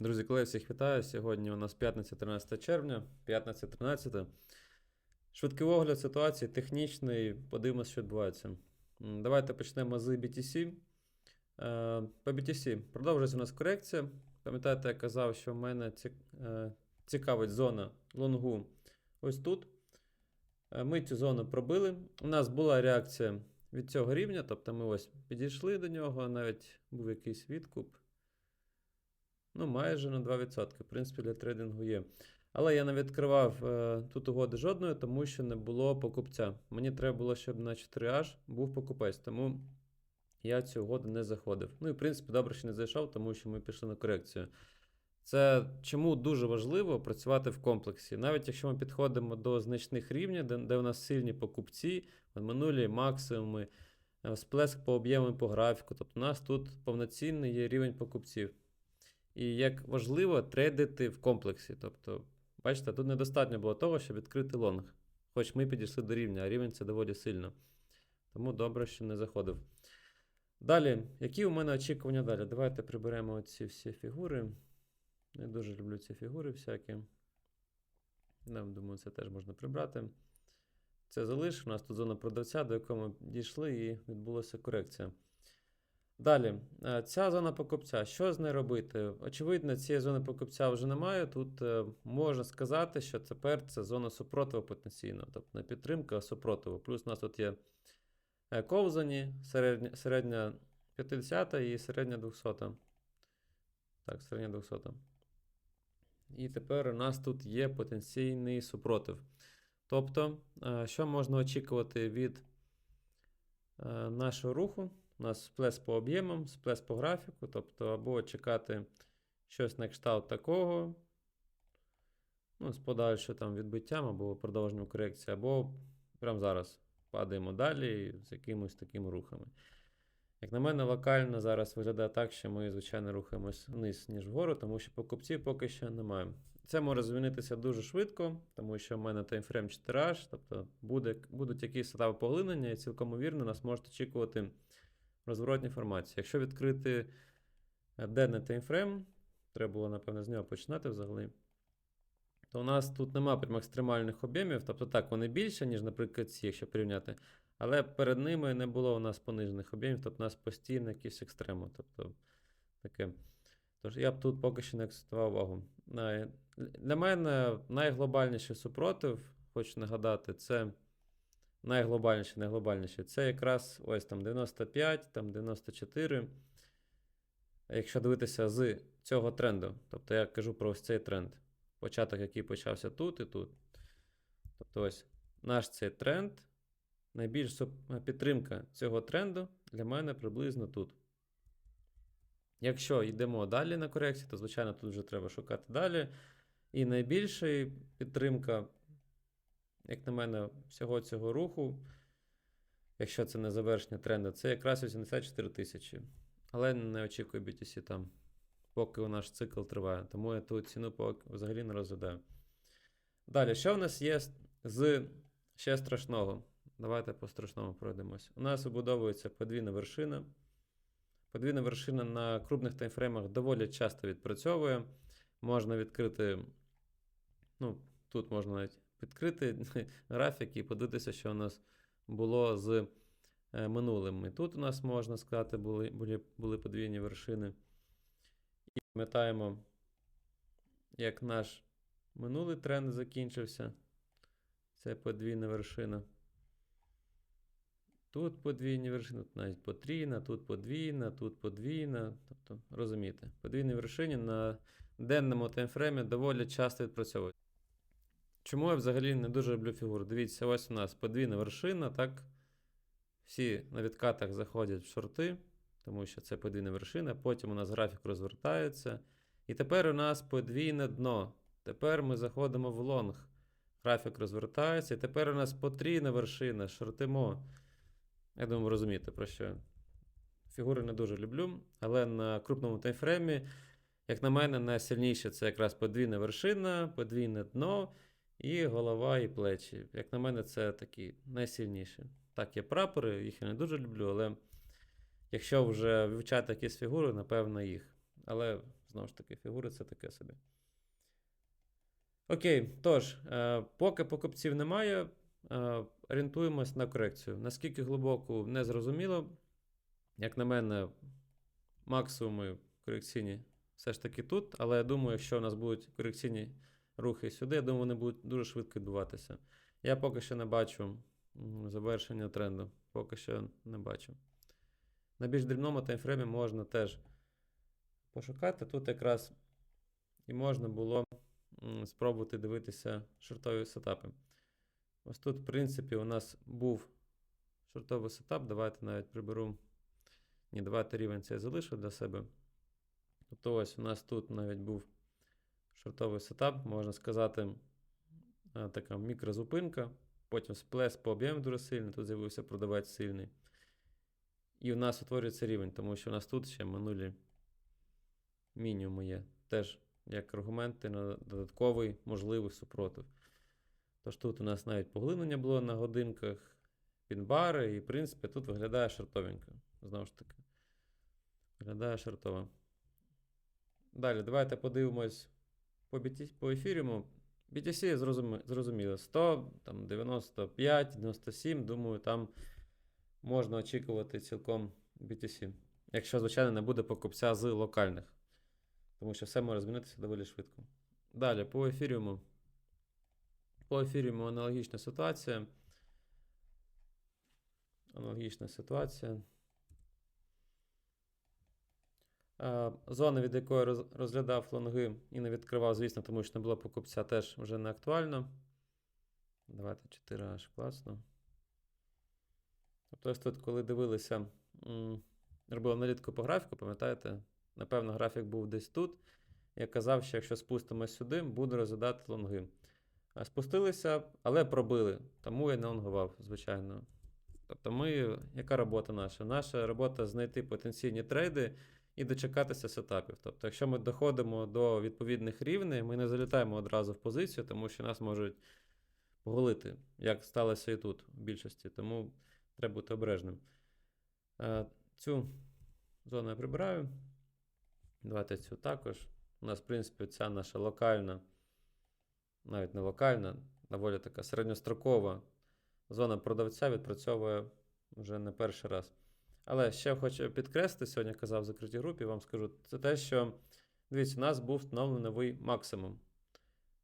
Друзі, колеги, всіх вітаю. Сьогодні у нас п'ятниця 13 червня, п'ятниця 13. Швидкий огляд ситуації, технічний, подивимося, що відбувається. Давайте почнемо з BTC. Е, По BTC продовжується у нас корекція. Пам'ятаєте, я казав, що в мене е, цікавить зона лонгу ось тут. Е, Ми цю зону пробили. У нас була реакція від цього рівня, тобто ми ось підійшли до нього, навіть був якийсь відкуп. Ну, майже на 2%. В принципі, для трейдингу є. Але я не відкривав е, тут угоди жодної, тому що не було покупця. Мені треба було, щоб на 4H був покупець, тому я цю угоду не заходив. Ну і в принципі, добре, що не зайшов, тому що ми пішли на корекцію. Це чому дуже важливо працювати в комплексі. Навіть якщо ми підходимо до значних рівнів, де, де у нас сильні покупці, минулі максимуми, е, сплеск по об'єму по графіку. Тобто у нас тут повноцінний є рівень покупців. І як важливо трейдити в комплексі. Тобто, бачите, тут недостатньо було того, щоб відкрити лонг. Хоч ми підійшли до рівня, а рівень це доволі сильно. Тому добре, що не заходив. Далі, які у мене очікування далі? Давайте приберемо ці всі фігури. Я дуже люблю ці фігури всякі. Я думаю, це теж можна прибрати. Це залиш. У нас тут зона продавця, до якої ми дійшли, і відбулася корекція. Далі, е, ця зона покупця. Що з нею робити? Очевидно, цієї зони покупця вже немає. Тут е, можна сказати, що тепер це зона супротиву потенційно, тобто не підтримка, а супротиву. Плюс у нас тут є е, ковзані, середня, середня 50 і середня 200. Так, середня 200. І тепер у нас тут є потенційний супротив. Тобто, що можна очікувати від нашого руху? У нас сплес по об'ємам, сплес по графіку, тобто або чекати щось на кшталт такого, ну, з подальшим там відбиттям або продовженням корекції, або прямо зараз падаємо далі з якимось такими рухами. Як на мене, локально зараз виглядає так, що ми, звичайно, рухаємось вниз, ніж вгору, тому що покупців поки що немає. Це може змінитися дуже швидко, тому що в мене таймфрейм 4H, тобто буде, будуть якісь етапи поглинення, і цілком вірно нас можуть очікувати розворотні формації. Якщо відкрити е, денний таймфрейм, треба було, напевно, з нього починати взагалі. То у нас тут немає прям екстремальних об'ємів, тобто так, вони більше, ніж, наприклад, ці, якщо порівняти. Але перед ними не було у нас понижених об'ємів, тобто у нас постійно якісь екстреми. Тобто таке. Тож я б тут поки що не акцентував увагу. Для мене найглобальніший супротив, хочу нагадати, це найглобальніше, найглобальніше. Це якраз ось там 95, там 94. Якщо дивитися з цього тренду, тобто я кажу про ось цей тренд. Початок, який почався тут і тут. Тобто, ось наш цей тренд, найбільша підтримка цього тренду для мене приблизно тут. Якщо йдемо далі на корекцію, то, звичайно, тут вже треба шукати далі. І найбільша підтримка, як на мене, всього цього руху, якщо це не завершення тренду, це якраз 84 тисячі. Але не очікую BTC там, поки наш цикл триває. Тому я ту ціну взагалі не розглядаю. Далі, що в нас є з ще страшного? Давайте по страшному пройдемось. У нас вибудовується подвійна вершина. Подвійна вершина на крупних таймфреймах доволі часто відпрацьовує. Можна відкрити, ну, тут можна навіть відкрити графік і подивитися, що у нас було з е, минулим. І тут у нас, можна сказати, були, були, були подвійні вершини. І пам'ятаємо, як наш минулий тренд закінчився. Це подвійна вершина. Тут подвійні вершини, тут навіть потрійна, тут подвійна, тут подвійна. Тобто, розумієте, подвійні вершини на денному таймфреймі доволі часто відпрацьовують. Чому я взагалі не дуже люблю фігуру? Дивіться, ось у нас подвійна вершина, так? Всі на відкатах заходять в шорти, тому що це подвійна вершина. Потім у нас графік розвертається. І тепер у нас подвійне дно. Тепер ми заходимо в лонг. Графік розвертається. І тепер у нас потрійна вершина, шортимо. Я думаю, розумієте, про що. Фігури не дуже люблю, але на крупному таймфреймі, як на мене, найсильніше це якраз подвійна вершина, подвійне дно і голова і плечі. Як на мене, це такі найсильніші. Так, є прапори, їх я не дуже люблю, але якщо вже вивчати якісь фігури, напевно, їх. Але Знову ж таки, фігури це таке собі. Окей, тож, е, поки покупців немає, е, орієнтуємось на корекцію. Наскільки глибоку, не зрозуміло. Як на мене, максимуми корекційні все ж таки тут. Але я думаю, якщо у нас будуть корекційні рухи сюди, я думаю, вони будуть дуже швидко відбуватися. Я поки що не бачу завершення тренду. Поки що не бачу. На більш дрібному таймфреймі можна теж пошукати. Тут якраз і можна було спробувати дивитися шортові сетапи. Ось тут, в принципі, у нас був шортовий сетап. Давайте навіть приберу. Ні, давайте рівень цей залишу для себе. Тобто ось у нас тут навіть був шортовий сетап, можна сказати, е, така мікрозупинка. Потім сплес по об'єму дуже сильний, тут з'явився продавець сильний. І у нас утворюється рівень, тому що у нас тут ще минулі мінімуми є. Теж як аргументи на додатковий можливий супротив. Тож тут у нас навіть поглинення було на годинках, пінбари, і, в принципі, тут виглядає шартовенько. Знову ж таки. Виглядає шартово. Далі, давайте подивимось по, BT, по ефіріуму. BTC зрозуміло. 100, там 95, 97, думаю, там можна очікувати цілком BTC. Якщо, звичайно, не буде покупця з локальних. Тому що все може змінитися доволі швидко. Далі, по ефіріуму. По ефіріуму аналогічна ситуація. Аналогічна ситуація. Е, Зона, від якої розглядав лонги і не відкривав, звісно, тому що не було покупця, теж вже не актуально. Давайте 4 аж класно. Тобто, ось тут, коли дивилися, м, робив аналітику по графіку, пам'ятаєте? Напевно, графік був десь тут. Я казав, що якщо спустимось сюди, буду розглядати лонги. Спустилися, але пробили. Тому я не лонгував, звичайно. Тобто, ми, яка робота наша? Наша робота знайти потенційні трейди і дочекатися сетапів. Тобто, якщо ми доходимо до відповідних рівней, ми не залітаємо одразу в позицію, тому що нас можуть поголити, як сталося і тут в більшості. Тому треба бути обережним. Е, Цю зону я прибираю. Давайте цю також. У нас, в принципі, ця наша локальна, навіть не локальна, доволі така середньострокова зона продавця відпрацьовує вже не перший раз. Але ще хочу підкреслити, сьогодні казав в закритій групі, вам скажу, це те, що дивіться, у нас був встановлений новий максимум.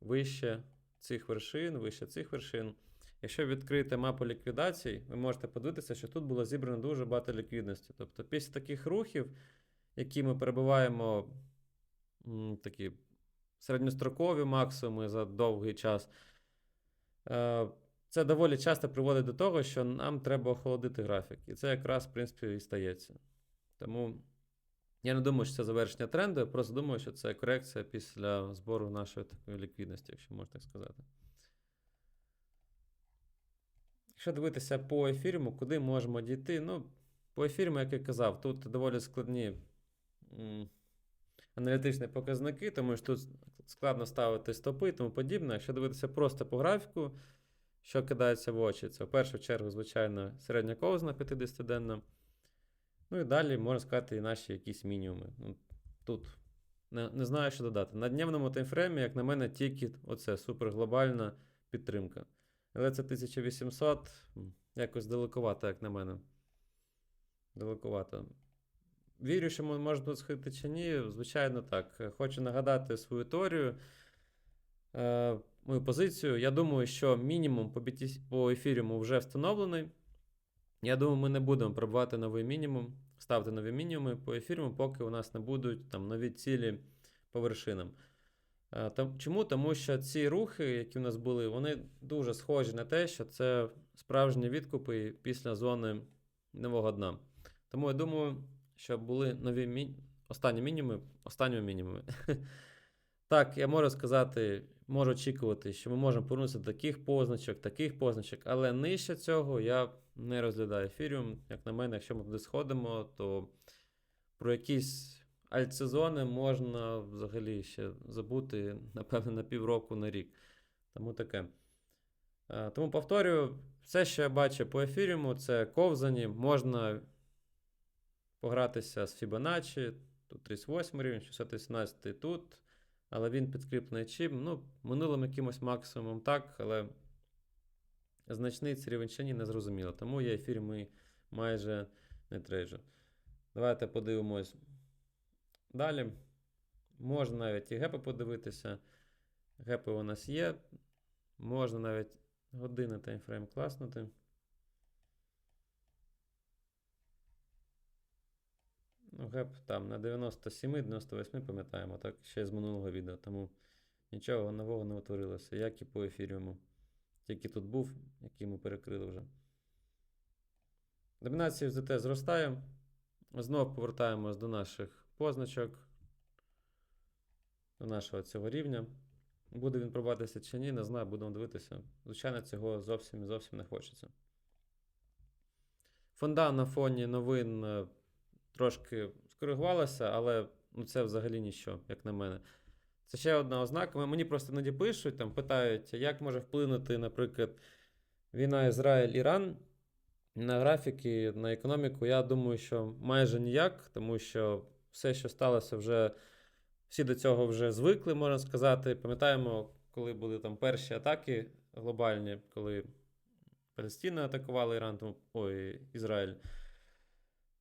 Вище цих вершин, вище цих вершин. Якщо відкриєте мапу ліквідацій, ви можете подивитися, що тут було зібрано дуже багато ліквідності. Тобто, після таких рухів, які ми перебуваємо такі середньострокові максимуми за довгий час, е, це доволі часто приводить до того, що нам треба охолодити графік. І це якраз, в принципі, і стається. Тому я не думаю, що це завершення тренду, я просто думаю, що це корекція після збору нашої такої ліквідності, якщо можна так сказати. Якщо дивитися по ефірму, куди можемо дійти? Ну, по ефірму, як я казав, тут доволі складні аналітичні показники, тому що тут складно ставити стопи і тому подібне. Якщо дивитися просто по графіку, що кидається в очі, це в першу чергу, звичайно, середня ковзна 50-денна. Ну і далі, можна сказати, і наші якісь мінімуми. Ну, тут не, не знаю, що додати. На дневному таймфреймі, як на мене, тільки оце суперглобальна підтримка. Але це 1800 якось далековато, як на мене. Далековато. Вірю, що ми може тут схити чи ні. Звичайно, так. Хочу нагадати свою теорію, е, мою позицію. Я думаю, що мінімум по, BTC, по ефіріуму вже встановлений. Я думаю, ми не будемо пробувати новий мінімум, ставити нові мінімуми по ефіріуму, поки у нас не будуть там нові цілі по вершинам. Е, Чому? Тому що ці рухи, які у нас були, вони дуже схожі на те, що це справжні відкупи після зони нового дна. Тому я думаю, що були нові мі... останні мінімуми, останні мінімуми. Так, я можу сказати, можу очікувати, що ми можемо повернутися до таких позначок, таких позначок, але нижче цього я не розглядаю ефіріум. Як на мене, якщо ми туди сходимо, то про якісь альтсезони можна взагалі ще забути, напевно, на півроку на рік. Тому таке. Е, Тому повторюю, все, що я бачу по ефіріуму, це ковзані, можна погратися з Fibonacci, тут 38 рівень, 618 тут. Але він підкріплений чим. Ну, минулим якимось максимумом так, але значний цей рівень ще ні, не зрозуміло. Тому я ефір ми майже не трейджу. Давайте подивимось далі. Можна навіть і гепи подивитися. Гепи у нас є. Можна навіть години таймфрейм класнути. Ну, геп там на 97-98 пам'ятаємо, так, ще з минулого відео. Тому нічого нового не утворилося, як і по ефіріуму. Тільки тут був, який ми перекрили вже. Домінація ЗТ зростає. Знову повертаємось до наших позначок, до нашого цього рівня. Буде він пробуватися чи ні, не знаю, будемо дивитися. Звичайно, цього зовсім і зовсім не хочеться. Фонда на фоні новин е, трошки скоригувалася, але ну, це взагалі ніщо, як на мене. Це ще одна ознака. Мені просто іноді пишуть, там питають, як може вплинути, наприклад, війна Ізраїль-Іран на графіки, на економіку. Я думаю, що майже ніяк, тому що все, що сталося, вже всі до цього вже звикли, можна сказати. Пам'ятаємо, коли були там перші атаки глобальні, коли Палестина атакувала Іран, тому, ой, Ізраїль.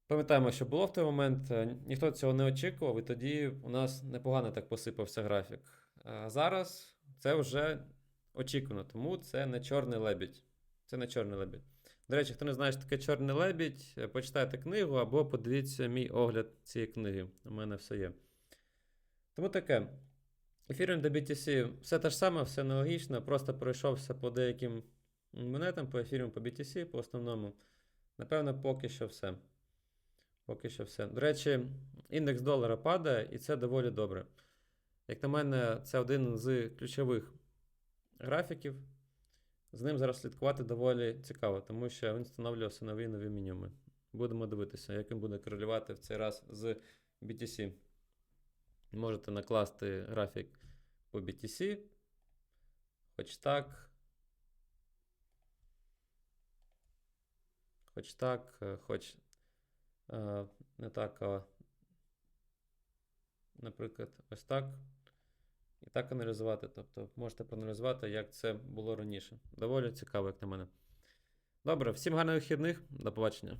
Пам'ятаємо, що було в той момент. е, Ніхто цього не очікував, і тоді у нас непогано так посипався графік. А зараз це вже очікувано, тому це не чорний лебідь. Це не чорний лебідь. До речі, хто не знає, що таке чорний лебідь, е, почитайте книгу або подивіться мій огляд цієї книги. У мене все є. Тому таке. Ефіріум до BTC все те ж саме, все аналогічно, просто пройшовся по деяким монетам, по ефіріум, по BTC, по основному. Напевно, поки що все. Поки що все. До речі, індекс долара падає, і це доволі добре. Як на мене, це один з ключових графіків. З ним зараз слідкувати доволі цікаво, тому що він встановлювався нові нові мінімуми. Будемо дивитися, як він буде корелювати в цей раз з BTC. Можете накласти графік по BTC. Хоч так. Хоч так, е, хоч не так, а, наприклад, ось так. І так аналізувати. Тобто можете проаналізувати, як це було раніше. Доволі цікаво, як на мене. Добре, всім гарних вихідних. До побачення.